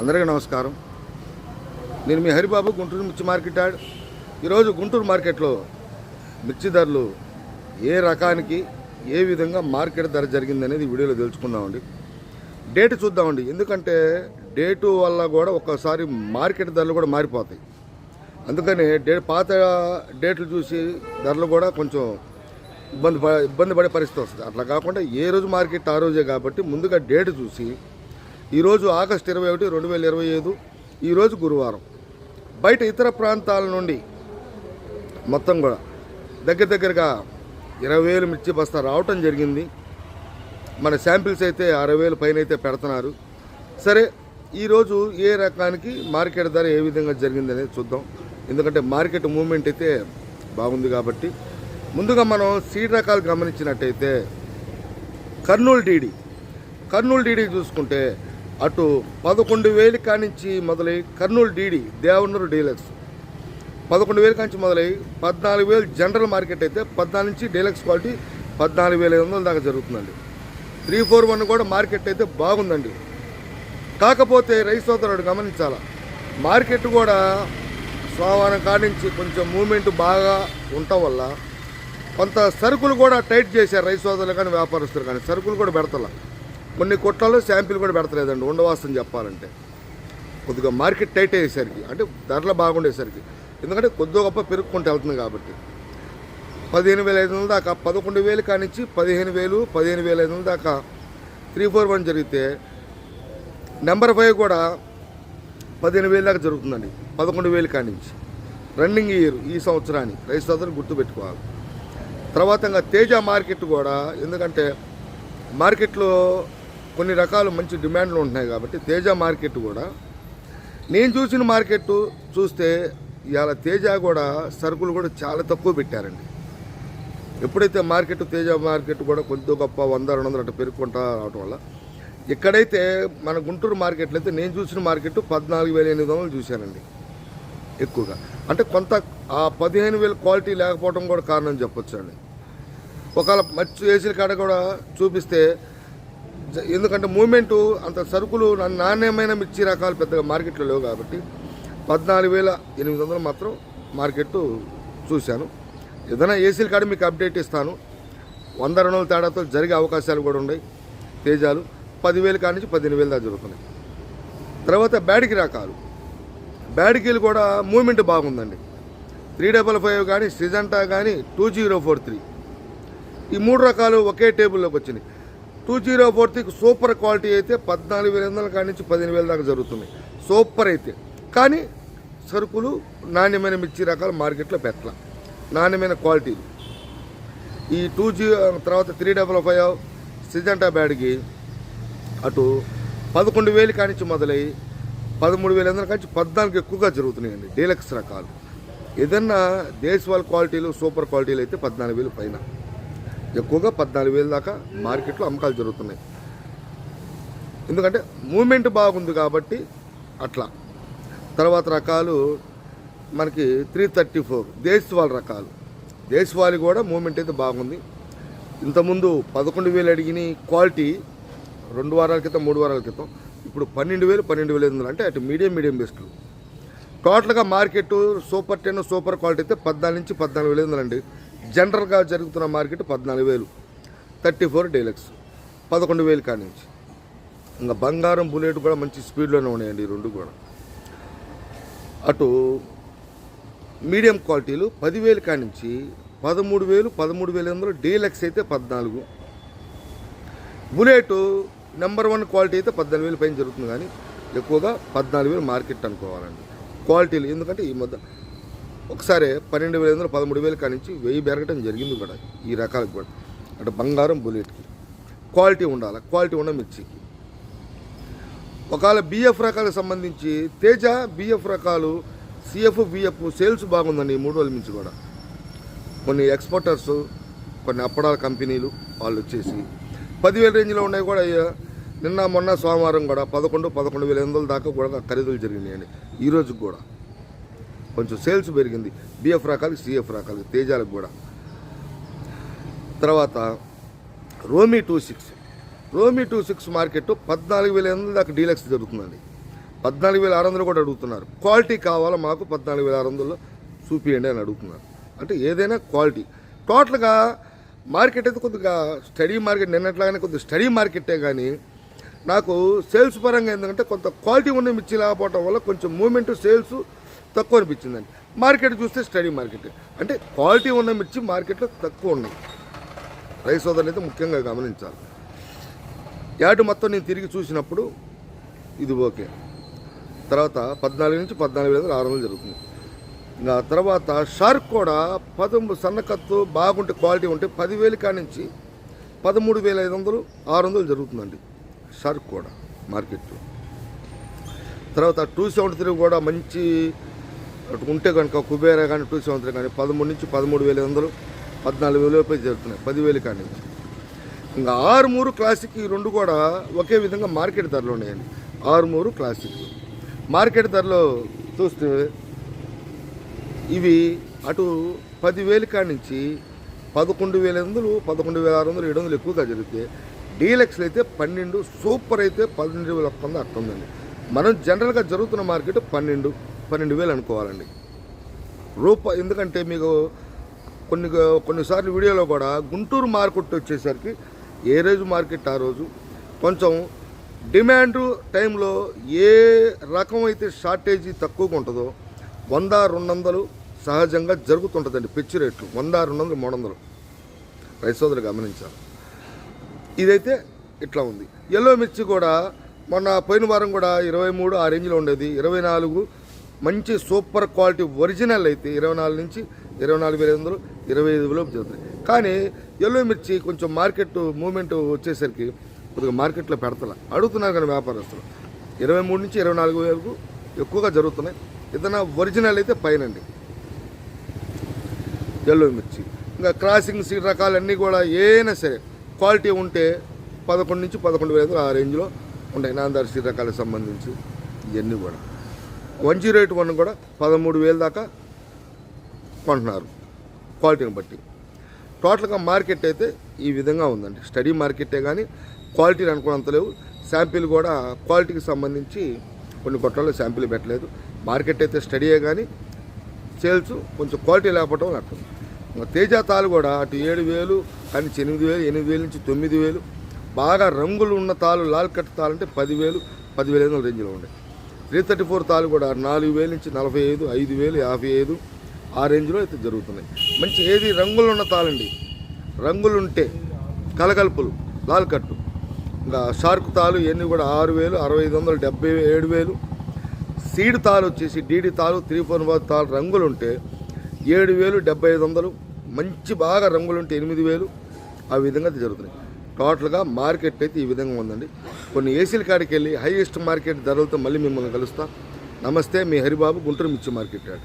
అందరికీ నమస్కారం. నేను మీ హరిబాబు గుంటూరు మిర్చి మార్కెట్ యాడ్. ఈరోజు గుంటూరు మార్కెట్లో మిర్చి ధరలు ఏ రకానికి ఏ విధంగా మార్కెట్ ధర జరిగింది అనేది వీడియోలో తెలుసుకుందామండి. డేట్ చూద్దామండి. ఎందుకంటే డేటు వల్ల కూడా ఒక్కసారి మార్కెట్ ధరలు కూడా మారిపోతాయి. అందుకని డే పాత డేట్లు చూసి ధరలు కూడా కొంచెం ఇబ్బంది ఇబ్బంది పడే పరిస్థితి వస్తుంది. అట్లా కాకుండా ఏ రోజు మార్కెట్ ఆ రోజే కాబట్టి ముందుగా డేట్ చూసి ఈరోజు ఆగస్టు ఇరవై ఒకటి రెండు వేల ఇరవై ఐదు ఈరోజు గురువారం. బయట ఇతర ప్రాంతాల నుండి మొత్తం కూడా దగ్గర దగ్గరగా ఇరవై వేలు మిర్చి బస్తా రావటం జరిగింది. మన శాంపిల్స్ అయితే అరవై వేలు పైన అయితే పెడుతున్నారు. సరే ఈరోజు ఏ రకానికి మార్కెట్ ధర ఏ విధంగా జరిగింది అనేది చూద్దాం. ఎందుకంటే మార్కెట్ మూమెంట్ అయితే బాగుంది కాబట్టి. ముందుగా మనం సీడ్ రకాలు గమనించినట్టయితే కర్నూలు డీడీ. కర్నూలు డీడీ చూసుకుంటే అటు పదకొండు వేలు కానించి మొదలై కర్నూలు డీడీ దేవనూరు డీలక్స్. పదకొండు వేలు కానించి మొదలై పద్నాలుగు వేలు జనరల్ మార్కెట్ అయితే పద్నాలుగు నుంచి డీలక్స్ క్వాలిటీ పద్నాలుగు వేల ఐదు వందల దాకా జరుగుతుందండి. త్రీ ఫోర్ వన్ కూడా మార్కెట్ అయితే బాగుందండి. కాకపోతే రైస్ సోదరుడు గమనించాలా? మార్కెట్ కూడా సోమవారం కాడించి కొంచెం మూమెంట్ బాగా ఉండటం వల్ల కొంత సరుకులు కూడా టైట్ చేశారు రైస్ సోదరులు కానీ వ్యాపారస్తులు కానీ సరుకులు కూడా పెడతల. కొన్ని కొట్లలో శాంపిల్ కూడా పెడతలేదండి ఉండవాసం చెప్పాలంటే. కొద్దిగా మార్కెట్ టైట్ అయ్యేసరికి అంటే ధరలు బాగుండేసరికి. ఎందుకంటే కొద్దిగా గొప్ప పెరుక్కుంటూ వెళ్తుంది కాబట్టి. పదిహేను వేల ఐదు వందల దాకా పదకొండు వేలు కానించి పదిహేను వేలు పదిహేను వేల ఐదు వందల దాకా త్రీ ఫోర్ వన్ జరిగితే నెంబర్ ఫైవ్ కూడా పదిహేను వేలు దాకా జరుగుతుందండి పదకొండు వేలు కానించి రన్నింగ్ ఇయర్ ఈ సంవత్సరానికి రైతు సోదరులు గుర్తుపెట్టుకోవాలి. తర్వాత ఇంకా తేజ మార్కెట్ కూడా ఎందుకంటే మార్కెట్లో కొన్ని రకాలు మంచి డిమాండ్లు ఉంటున్నాయి కాబట్టి తేజ మార్కెట్ కూడా. నేను చూసిన మార్కెట్ చూస్తే ఇవాళ తేజ కూడా సరుకులు కూడా చాలా తక్కువ పెట్టారండి. ఎప్పుడైతే మార్కెట్ తేజ మార్కెట్ కూడా కొద్ది గొప్ప వంద రెండు వందలు అట్లా పెరుగుకుంటా రావడం వల్ల ఇక్కడైతే మన గుంటూరు మార్కెట్లో అయితే నేను చూసిన మార్కెట్ పద్నాలుగు వేల ఎనిమిది వందలు చూశానండి. ఎక్కువగా. అంటే కొంత ఆ పదిహేను వేల క్వాలిటీ లేకపోవడం కూడా కారణం చెప్పొచ్చు అండి ఒకవేళ మచ్చు ఏసీల కాడ కూడా చూపిస్తే ఎందుకంటే మూమెంట్ అంత సరుకులు నాణ్యమైన మిర్చి రకాలు పెద్దగా మార్కెట్లో లేవు కాబట్టి పద్నాలుగు వేల ఎనిమిది వందలు మాత్రం మార్కెట్ చూశాను. ఏదైనా ఏసీల కాడ మీకు అప్డేట్ ఇస్తాను. వంద రెండు వందల తేడాతో జరిగే అవకాశాలు కూడా ఉన్నాయి. తేజాలు పదివేలు కాడి నుంచి పదిహేను వేలు దాకా జరుగుతున్నాయి. తర్వాత బ్యాడికి రకాలు. బ్యాడికీలు కూడా మూమెంట్ బాగుందండి. త్రీ డబల్ ఫైవ్ కానీ సిజంటా కానీ టూ జీరో ఫోర్ త్రీ. ఈ మూడు రకాలు ఒకే టేబుల్లోకి వచ్చినాయి. టూ జీరో ఫోర్ త్రీకి సూపర్ క్వాలిటీ అయితే పద్నాలుగు వేల వందల కాడి నుంచి పదిహేను వేల దాకా జరుగుతుంది. సూపర్ అయితే. కానీ సరుకులు నాణ్యమైన మిర్చి రకాలు మార్కెట్లో పెట్టాల. నాణ్యమైన క్వాలిటీలు ఈ టూ జీ తర్వాత త్రీ డబల్ ఫైవ్ సిజంటా బ్యాడ్కి అటు పదకొండు వేలు కానించి మొదలై పదమూడు వేల వందల కానించి పద్నాలుగు ఎక్కువగా జరుగుతున్నాయండి. డీలక్స్ రకాలు. ఏదన్నా దేశవాల్ క్వాలిటీలు సూపర్ క్వాలిటీలు అయితే పద్నాలుగు వేలు పైన. ఎక్కువగా పద్నాలుగు వేలు దాకా మార్కెట్లో అమ్మకాలు జరుగుతున్నాయి. ఎందుకంటే మూమెంట్ బాగుంది కాబట్టి అట్లా. తర్వాత రకాలు మనకి త్రీ థర్టీ ఫోర్ దేశవాళి రకాలు. దేశవాళి కూడా మూమెంట్ అయితే బాగుంది. ఇంతకుముందు పదకొండు వేలు అడిగిన క్వాలిటీ రెండు వారాల క్రితం మూడు వారాల క్రితం. ఇప్పుడు పన్నెండు వేలు పన్నెండు వేలు ఐదు అంటే అటు మీడియం మీడియం బెస్ట్లు టోటల్గా market super ten super quality అయితే పద్నాలుగు నుంచి పద్నాలుగు వేలు ఉందండి జనరల్గా జరుగుతున్న మార్కెట్ పద్నాలుగు వేలు. Thirty four deluxe. పదకొండు వేలు కానించి. ఇంకా బంగారం బుల్లెట్ కూడా మంచి స్పీడ్లోనే ఉన్నాయండి ఈ రెండు కూడా. అటు మీడియం క్వాలిటీలు పదివేలు కానించి నుంచి పదమూడు వేలు పదమూడు వేల ఎనిమిది డీలక్స్ అయితే పద్నాలుగు. బుల్లెట్ నెంబర్ వన్ క్వాలిటీ అయితే పద్నాలుగు వేలు పైన జరుగుతుంది కానీ ఎక్కువగా పద్నాలుగు వేలు మార్కెట్ అనుకోవాలండి. క్వాలిటీలు ఎందుకంటే ఈ మధ్య ఒకసారి పన్నెండు వేల వందలు పదమూడు వేలు కానించి వెయ్యి పెరగడం జరిగింది కూడా. ఈ రకాలకు కూడా. అంటే బంగారం బుల్లెట్కి. క్వాలిటీ ఉండాలి? క్వాలిటీ ఉన్న మిర్చికి. ఒకవేళ బిఎఫ్ రకాలకు సంబంధించి తేజ బిఎఫ్ రకాలు సిఎఫ్ బిఎఫ్ సేల్స్ బాగుందండి ఈ మూడు రోజుల నుంచి కూడా. కొన్ని ఎక్స్పోర్టర్స్ కొన్ని అప్పడాల కంపెనీలు వాళ్ళు వచ్చేసి పదివేల రేంజ్లో ఉన్నాయి కూడా అయ్యా. నిన్న మొన్న సోమవారం కూడా పదకొండు పదకొండు వేల ఎనిమిది వందల దాకా కూడా ఖరీదులు జరిగినాయండి. ఈ కూడా. కొంచెం సేల్స్ పెరిగింది. బిఎఫ్ రకాలకి సిఎఫ్ రకాలకి తేజాలకు కూడా. తర్వాత రోమీ టూ సిక్స్. రోమీ టూ సిక్స్ మార్కెట్ పద్నాలుగు వేల ఎనిమిది దాకా డీలక్స్ జరుగుతుందండి. పద్నాలుగు వేల ఆరు వందలు కూడా అడుగుతున్నారు. క్వాలిటీ కావాలా మాకు పద్నాలుగు వేల ఆరు వందల్లో చూపియండి అని అడుగుతున్నారు. అంటే ఏదైనా క్వాలిటీ. టోటల్గా మార్కెట్ అయితే కొద్దిగా స్టడీ మార్కెట్ నిన్నట్లాగానే కొద్దిగా స్టడీ మార్కెటే కానీ నాకు సేల్స్ పరంగా ఎందుకంటే కొంత క్వాలిటీ ఉన్న మిర్చి లేకపోవడం వల్ల కొంచెం మూమెంట్ సేల్స్ తక్కువ అనిపించిందండి. మార్కెట్ చూస్తే స్టడీ మార్కెట్. అంటే క్వాలిటీ ఉన్న మిర్చి మార్కెట్లో తక్కువ ఉన్నాయి రైస్ సోదరులు అయితే ముఖ్యంగా గమనించాలి. యాడ్ మొత్తం నేను తిరిగి చూసినప్పుడు ఇది ఓకే. తర్వాత పద్నాలుగు నుంచి పద్నాలుగు వేల ఆరు వందలు జరుగుతుంది. ఇంకా తర్వాత షార్క్ కూడా పదమూడు సన్నకత్తు బాగుంటే క్వాలిటీ ఉంటే పదివేలు కాడి నుంచి పదమూడు వేల ఐదు వందలు ఆరు వందలు జరుగుతుందండి షార్క్ కూడా మార్కెట్లో. తర్వాత టూ సెవెంటీ త్రీ కూడా మంచి అటు ఉంటే కనుక కుబేరా కానీ టూ సెవెంత్ కానీ పదమూడు నుంచి పదమూడు వేల వందలు పద్నాలుగు వేల రూపాయలు జరుగుతున్నాయి పదివేలు కానీ నుంచి. ఇంకా ఆరుమూరు క్లాసిక్ ఈ రెండు కూడా ఒకే విధంగా మార్కెట్ ధరలో ఉన్నాయండి. ఆరుమూరు క్లాసిక్. మార్కెట్ ధరలో చూస్తే ఇవి అటు పదివేలు కాడి నుంచి పదకొండు వేల వందలు పదకొండు వేల ఆరు వందలు ఏడు వందలు ఎక్కువగా జరిగితే డీలక్స్లు అయితే పన్నెండు సూపర్ అయితే పన్నెండు వేల ఒక్క వంద అట్లా ఉందండి మనం జనరల్గా జరుగుతున్న మార్కెట్ పన్నెండు. పన్నెండు వేలు అనుకోవాలండి. రూపాయి ఎందుకంటే మీకు కొన్ని కొన్నిసార్లు వీడియోలో కూడా గుంటూరు మార్కెట్ వచ్చేసరికి ఏ రోజు మార్కెట్ ఆ రోజు కొంచెం డిమాండ్ టైంలో ఏ రకం అయితే షార్టేజీ తక్కువగా ఉంటుందో వంద రెండు వందలు సహజంగా జరుగుతుంటుందండి పిచ్చి రేట్లు. వంద రెండు వందలు మూడు వందలు. రైతు సోదరులు గమనించాలి. ఇదైతే ఇట్లా ఉంది. ఎల్లో మిర్చి కూడా మొన్న పోయిన వారం కూడా ఇరవై మూడు ఆ రేంజ్లో ఉండేది. ఇరవై నాలుగు మంచి సూపర్ క్వాలిటీ ఒరిజినల్ అయితే ఇరవై నాలుగు నుంచి ఇరవై నాలుగు వేల ఐదు వందలు ఇరవై ఐదు వేలు జరుగుతాయి. కానీ ఎల్లో మిర్చి కొంచెం మార్కెట్ మూమెంట్ వచ్చేసరికి కొద్దిగా మార్కెట్లో పెడతలే. అడుగుతున్నారు కానీ వ్యాపారస్తులు. ఇరవై మూడు నుంచి ఇరవై నాలుగు వేలకు ఎక్కువగా జరుగుతున్నాయి. ఏదైనా ఒరిజినల్ అయితే పైనండి. ఎల్లో మిర్చి. ఇంకా క్రాసింగ్ సీడ్ రకాలన్నీ కూడా ఏదైనా సరే క్వాలిటీ ఉంటే పదకొండు నుంచి పదకొండు వేల ఆ రేంజ్లో ఉంటాయి. నాందార్ సీడ్ రకాలకు సంబంధించి ఇవన్నీ కూడా. వన్ జీరో ఎయిట్ వన్ కూడా పదమూడు వేల దాకా కొంటున్నారు క్వాలిటీని బట్టి. టోటల్గా మార్కెట్ అయితే ఈ విధంగా ఉందండి. స్టడీ మార్కెటే కానీ క్వాలిటీని అనుకున్నంత లేవు. శాంపిల్ కూడా క్వాలిటీకి సంబంధించి కొన్ని కొట్లలో శాంపిల్ పెట్టలేదు. మార్కెట్ అయితే స్టడీయే కానీ సేల్స్ కొంచెం క్వాలిటీ లేకపోవడం అర్థం తేజ తాలు కూడా అటు ఏడు వేలు కానీ ఎనిమిది వేలు ఎనిమిది వేలు నుంచి తొమ్మిది వేలు. బాగా రంగులు ఉన్న తాలు లాల్ కట్ తాలు అంటే పదివేలు పదివేల ఐదు వందల రేంజ్లో ఉండే త్రీ థర్టీ ఫోర్ తాలు కూడా నాలుగు వేలు నుంచి నలభై ఐదు ఐదు వేలు యాభై ఐదు ఆ రేంజ్లో అయితే జరుగుతున్నాయి. మంచి ఏది రంగులు ఉన్న తాళండి రంగులు ఉంటే కలకల్పులు లాల్ కట్టు ఇంకా షార్క్ తాలు ఇవన్నీ కూడా ఆరు వేలు అరవై ఐదు వందలు డెబ్బై ఏడు వేలు. సీడ్ తాలు వచ్చేసి డీడీ తాలు త్రీ ఫోర్ ఫోర్ తాలు రంగులు ఉంటే ఏడు వేలు డెబ్బై ఐదు వందలు. మంచి బాగా రంగులు ఉంటే ఎనిమిది వేలు. ఆ విధంగా అయితే జరుగుతున్నాయి. టోటల్గా మార్కెట్ అయితే ఈ విధంగా ఉందండి. కొన్ని ఏసీల కాడికి వెళ్ళి హైయెస్ట్ మార్కెట్ ధరలతో మళ్ళీ మిమ్మల్ని కలుస్తా. నమస్తే మీ హరిబాబు గుంటూరు మిర్చి మార్కెట్ యార్డ్